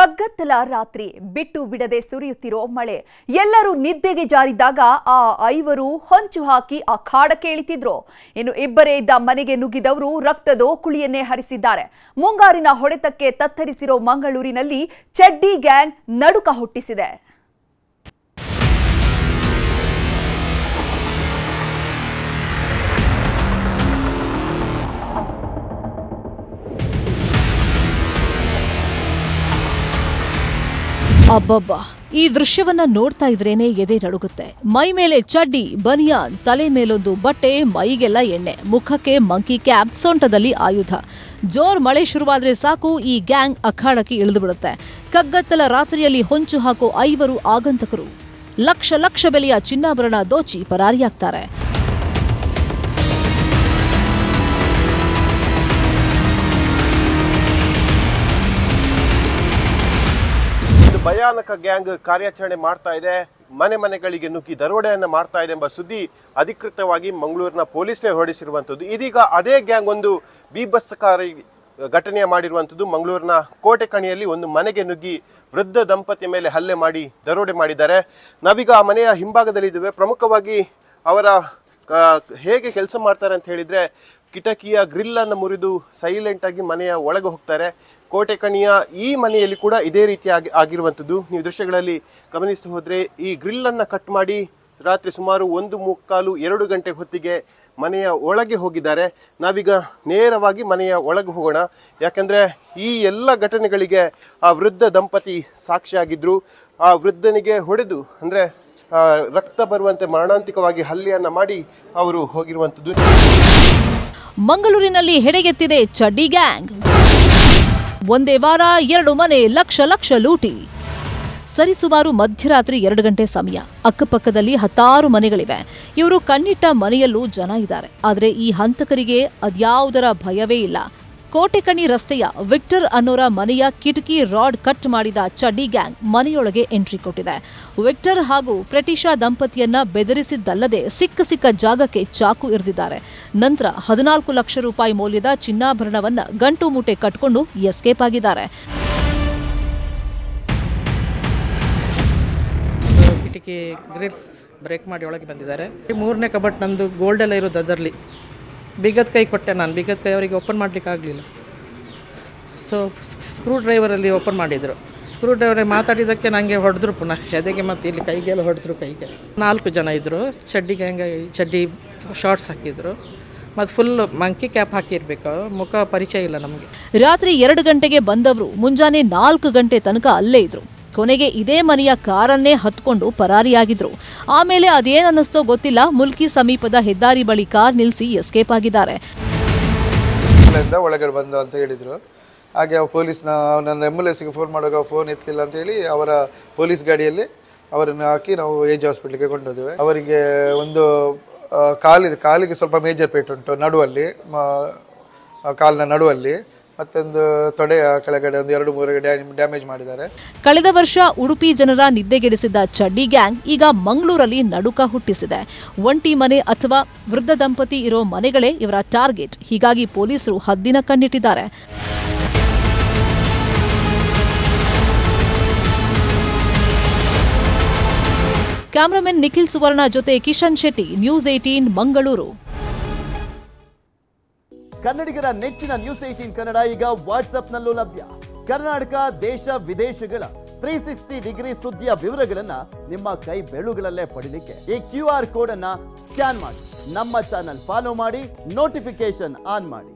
ಕಗ್ಗತ್ತಲ ರಾತ್ರಿ ಬಿಟ್ಟು ಬಿಡದೆ ಸುರಿಯುತ್ತಿರೋ ಮಳೆ. ಎಲ್ಲರೂ ನಿದ್ದೆಗೆ ಜಾರಿದಾಗ ಆ ಐವರು ಹೊಂಚು ಹಾಕಿ ಆ ಕಾಡ ಇಳಿತಿದ್ರು. ಇನ್ನು ಇಬ್ಬರೇ ಇದ್ದ ಮನೆಗೆ ನುಗ್ಗಿದವರು ರಕ್ತದ ಕುಳಿಯನ್ನೇ ಹರಿಸಿದ್ದಾರೆ. ಮುಂಗಾರಿನ ಹೊಡೆತಕ್ಕೆ ತತ್ತರಿಸಿರೋ ಮಂಗಳೂರಿನಲ್ಲಿ ಚಡ್ಡಿ ಗ್ಯಾಂಗ್ ನಡುಕ ಹುಟ್ಟಿಸಿದೆ. ಅಬ್ಬಬ್ಬಾ. ಈ ದೃಶ್ಯವನ್ನ ನೋಡ್ತಾ ಇದ್ರೇನೆ ಎದೆ ನಡುಗುತ್ತೆ. ಮೈ ಮೇಲೆ ಚಡ್ಡಿ, ಬನಿಯಾನ್, ತಲೆ ಮೇಲೊಂದು ಬಟ್ಟೆ, ಮೈಗೆಲ್ಲ ಎಣ್ಣೆ, ಮುಖಕ್ಕೆ ಮಂಕಿ ಕ್ಯಾಪ್, ಸೊಂಟದಲ್ಲಿ ಆಯುಧ. ಜೋರ್ ಮಳೆ ಶುರುವಾದ್ರೆ ಸಾಕು, ಈ ಗ್ಯಾಂಗ್ ಅಖಾಡಕ್ಕೆ ಇಳಿದು ಬಿಡುತ್ತೆ ಕಗ್ಗತ್ತಲ ರಾತ್ರಿಯಲ್ಲಿ ಹೊಂಚು ಹಾಕೋ ಐವರು ಆಗಂತಕರು. ಲಕ್ಷ ಲಕ್ಷ ಬೆಲೆಯ ಚಿನ್ನಾಭರಣ ದೋಚಿ ಪರಾರಿಯಾಗ್ತಾರೆ. ಭಯಾನಕ ಗ್ಯಾಂಗ್ ಕಾರ್ಯಾಚರಣೆ ಮಾಡ್ತಾ ಇದೆ. ಮನೆ ಮನೆಗಳಿಗೆ ನುಗ್ಗಿ ದರೋಡೆಯನ್ನು ಮಾಡ್ತಾ ಇದೆ ಎಂಬ ಸುದ್ದಿ ಅಧಿಕೃತವಾಗಿ ಮಂಗಳೂರಿನ ಪೊಲೀಸರೇ ಹೊರಡಿಸಿರುವಂಥದ್ದು ಇದೀಗ ಅದೇ ಗ್ಯಾಂಗ್ ಒಂದು ಬೀಭತ್ಸಕಾರಿ ಘಟನೆ ಮಾಡಿರುವಂಥದ್ದು ಮಂಗಳೂರಿನ ಕೋಟೆ ಕಣಿಯಲ್ಲಿ ಒಂದು ಮನೆಗೆ ನುಗ್ಗಿ ವೃದ್ಧ ದಂಪತಿ ಮೇಲೆ ಹಲ್ಲೆ ಮಾಡಿ ದರೋಡೆ ಮಾಡಿದ್ದಾರೆ. ನಾವೀಗ ಆ ಮನೆಯ ಹಿಂಭಾಗದಲ್ಲಿದ್ದೇವೆ ಪ್ರಮುಖವಾಗಿ ಅವರ ಹೇಗೆ ಕೆಲಸ ಮಾಡ್ತಾರೆ ಅಂತ ಹೇಳಿದ್ರೆ ಕಿಟಕಿಯ ಗ್ರಿಲ್ ಅನ್ನು ಮುರಿದು ಸೈಲೆಂಟ್ ಆಗಿ ಮನೆಯ ಒಳಗೆ ಹೋಗ್ತಾರೆ. ಕೋಟೆ ಕಣಿಯ ಈ ಮನೆಯಲ್ಲಿ ಕೂಡ ಇದೇ ರೀತಿ ಆಗಿ, ಆಗಿರುವಂಥದ್ದು. ನೀವು ದೃಶ್ಯಗಳಲ್ಲಿ ಗಮನಿಸ್ತು ಹೋದರೆ ಈ ಗ್ರಿಲ್ ಅನ್ನು ಕಟ್ ಮಾಡಿ ರಾತ್ರಿ ಸುಮಾರು ಒಂದು ಮುಕ್ಕಾಲು ಎರಡು ಗಂಟೆ ಹೊತ್ತಿಗೆ ಮನೆಯ ಒಳಗೆ ಹೋಗಿದ್ದಾರೆ. ನಾವೀಗ ನೇರವಾಗಿ ಮನೆಯ ಒಳಗೆ ಹೋಗೋಣ. ಯಾಕೆಂದರೆ ಈ ಎಲ್ಲ ಘಟನೆಗಳಿಗೆ ಆ ವೃದ್ಧ ದಂಪತಿ ಸಾಕ್ಷಿಯಾಗಿದ್ದರು ಆ ವೃದ್ಧನಿಗೆ ಹೊಡೆದು, ಅಂದರೆ ರಕ್ತ ಬರುವಂತೆ ಮರಣಾಂತಿಕವಾಗಿ ಹಲ್ಲೆಯನ್ನ ಮಾಡಿ ಅವರು ಹೋಗಿರುವಂಥದ್ದು. ಮಂಗಳೂರಿನಲ್ಲಿ ಹೆಡೆಗೆತ್ತಿದೆ ಚಡ್ಡಿ ಗ್ಯಾಂಗ್. ಒಂದೇ ವಾರ ಎರಡು ಮನೆ ಲಕ್ಷ ಲಕ್ಷ ಲೂಟಿ. ಸರಿಸುಮಾರು ಮಧ್ಯರಾತ್ರಿ ಎರಡು ಗಂಟೆ ಸಮಯ. ಅಕ್ಕಪಕ್ಕದಲ್ಲಿ ಹತ್ತಾರು ಮನೆಗಳಿವೆ. ಇವರು ಕಣ್ಣಿಟ್ಟ ಮನೆಯಲ್ಲೂ ಜನ ಇದ್ದಾರೆ. ಆದರೆ ಈ ಹಂತಕರಿಗೆ ಅದ್ಯಾವುದರ ಭಯವೇ ಇಲ್ಲ. ಕೋಟೆಕಣಿ ರಸ್ತೆಯ ವಿಕ್ಟರ್ ಅನ್ನೋರ ಮನೆಯ ಕಿಟಕಿ ರಾಡ್ ಕಟ್ ಮಾಡಿದ ಚಡ್ಡಿ ಗ್ಯಾಂಗ್ ಮನೆಯೊಳಗೆ ಎಂಟ್ರಿ ಕೊಟ್ಟಿದೆ. ವಿಕ್ಟರ್ ಹಾಗೂ ಪ್ರೆಟಿಶಾ ದಂಪತಿಯನ್ನ ಬೆದರಿಸಿದ್ದಲ್ಲದೆ ಸಿಕ್ಕ ಸಿಕ್ಕ ಜಾಗಕ್ಕೆ ಚಾಕು ಇರಿದಿದ್ದಾರೆ. ನಂತರ ಹದಿನಾಲ್ಕು ಲಕ್ಷ ರೂಪಾಯಿ ಮೌಲ್ಯದ ಚಿನ್ನಾಭರಣವನ್ನು ಗಂಟು ಮೂಟೆ ಕಟ್ಕೊಂಡು ಎಸ್ಕೇಪ್ ಆಗಿದ್ದಾರೆ. ಕಿಟಕಿ ಗ್ರಿಲ್ಸ್ ಬ್ರೇಕ್ ಮಾಡಿ ಒಳಗೆ ಬಂದಿದ್ದಾರೆ. ಮೂರನೇ ಕಬಟ್ ನಂದು ಗೋಲ್ಡ್ ಎಲ್ಲ ಇರೋದು ಅದರಲ್ಲಿ. ಬಿಗದ ಕೈ ಕೊಟ್ಟೆ ನಾನು. ಬಿಗದ ಕೈ ಅವರಿಗೆ ಓಪನ್ ಮಾಡಲಿಕ್ಕೆ ಆಗಲಿಲ್ಲ. ಸೊ ಸ್ಕ್ರೂ ಡ್ರೈವರಲ್ಲಿ ಓಪನ್ ಮಾಡಿದರು. ಸ್ಕ್ರೂ ಡ್ರೈವರ್ ಮಾತಾಡಿದ್ದಕ್ಕೆ ನನಗೆ ಹೊಡೆದ್ರು ಪುನಃ. ಎದೆಗೆ ಮತ್ತು ಇಲ್ಲಿ ಕೈಗೆಲ್ಲ ಹೊಡೆದ್ರು ಕೈಗೆ. ನಾಲ್ಕು ಜನ ಇದ್ದರು ಚಡ್ಡಿಗೆ ಹೆಂಗೆ ಚಡ್ಡಿ ಶಾರ್ಟ್ಸ್ ಹಾಕಿದ್ರು. ಮತ್ತು ಫುಲ್ ಮಂಕಿ ಕ್ಯಾಪ್ ಹಾಕಿರ್ಬೇಕು. ಮುಖ ಪರಿಚಯ ಇಲ್ಲ ನಮಗೆ. ರಾತ್ರಿ ಎರಡು ಗಂಟೆಗೆ ಬಂದವರು ಮುಂಜಾನೆ ನಾಲ್ಕು ಗಂಟೆ ತನಕ ಅಲ್ಲೇ ಇದ್ರು. ಕೊನೆಗೆ ಇದೇ ಮನೆಯ ಕಾರನ್ನೇ ಹತ್ಕೊಂಡು ಪರಾರಿಯಾಗಿದ್ರು. ಆಮೇಲೆ ಅದೇನಿಸ್ತೋ ಗೊತ್ತಿಲ್ಲ ಮುಲ್ಕಿ ಸಮೀಪದ ಹೆದ್ದಾರಿ ಬಳಿ ಕಾರ್ ನಿಲ್ಲಿಸಿ ಎಸ್ಕೇಪ್ ಆಗಿದ್ದಾರೆ. ಒಳಗಡೆ ಬಂದ ಅಂತ ಹೇಳಿದ್ರು. ಹಾಗೆ ಪೊಲೀಸ್ನ ನನ್ನ ಆಂಬುಲೆನ್ಸ್ಗೆ ಫೋನ್ ಮಾಡುವಾಗ ಫೋನ್ ಎತ್ತಲಿಲ್ಲ ಅಂತ ಹೇಳಿ ಅವರ ಪೊಲೀಸ್ ಗಾಡಿಯಲ್ಲಿ ಅವರನ್ನು ಹಾಕಿ ನಾವು ಏಜ್ ಹಾಸ್ಪಿಟ್ಲಿಗೆ ಕೊಂಡೋದ್ವಿ. ಅವರಿಗೆ ಒಂದು ಕಾಲಿದೆ, ಕಾಲಿಗೆ ಸ್ವಲ್ಪ ಮೇಜರ್ ಪೇಟ್ ಉಂಟು, ನಡುವಲ್ಲಿ ಕಾಲಿನ ನಡುವಲ್ಲಿ. ಮತ್ತೊಂದು ತೊಡೆಯ ಕೆಳಗಡೆ, ಒಂದು ಎರಡು, ಮೂರು ಡ್ಯಾಮೇಜ್ ಮಾಡಿದ್ದಾರೆ. ಕಳೆದ ವರ್ಷ ಉಡುಪಿ ಜನರ ನಿದ್ದೆಗೆಡಿಸಿದ್ದ ಚಡ್ಡಿ ಗ್ಯಾಂಗ್ ಈಗ ಮಂಗಳೂರಲ್ಲಿ ನಡುಕ ಹುಟ್ಟಿಸಿದೆ. ಒಂಟಿ ಮನೆ ಅಥವಾ ವೃದ್ಧ ದಂಪತಿ ಇರೋ ಮನೆಗಳೇ ಇವರ ಟಾರ್ಗೆಟ್. ಹೀಗಾಗಿ ಪೊಲೀಸರು ಹದ್ದಿನ ಕಣ್ಣಿಟ್ಟಿದ್ದಾರೆ. ಕ್ಯಾಮರಾಮನ್ ನಿಖಿಲ್ ಸುವರ್ಣ ಜೊತೆ ಕಿಶನ್ ಶೆಟ್ಟಿ ನ್ಯೂಸ್ ಏಟೀನ್ ಮಂಗಳೂರು. ಕನ್ನಡಿಗರ ನೆಚ್ಚಿನ ನ್ಯೂಸ್ ಏಟೀನ್ ಕನ್ನಡ ಈಗ ವಾಟ್ಸ್ಆಪ್ನಲ್ಲೂ ಲಭ್ಯ. ಕರ್ನಾಟಕ, ದೇಶ, ವಿದೇಶಗಳ ತ್ರೀ ಸಿಕ್ಸ್ಟಿ ಡಿಗ್ರಿ ಸುದ್ದಿಯ ವಿವರಗಳನ್ನ ನಿಮ್ಮ ಕೈ ಬೆಳುಗಳಲ್ಲೇ ಪಡೀಲಿಕ್ಕೆ ಈ ಕ್ಯೂ ಆರ್ ಕೋಡ್ ಅನ್ನ ಸ್ಕ್ಯಾನ್ ಮಾಡಿ. ನಮ್ಮ ಚಾನಲ್ ಫಾಲೋ ಮಾಡಿ ನೋಟಿಫಿಕೇಶನ್ ಆನ್ ಮಾಡಿ.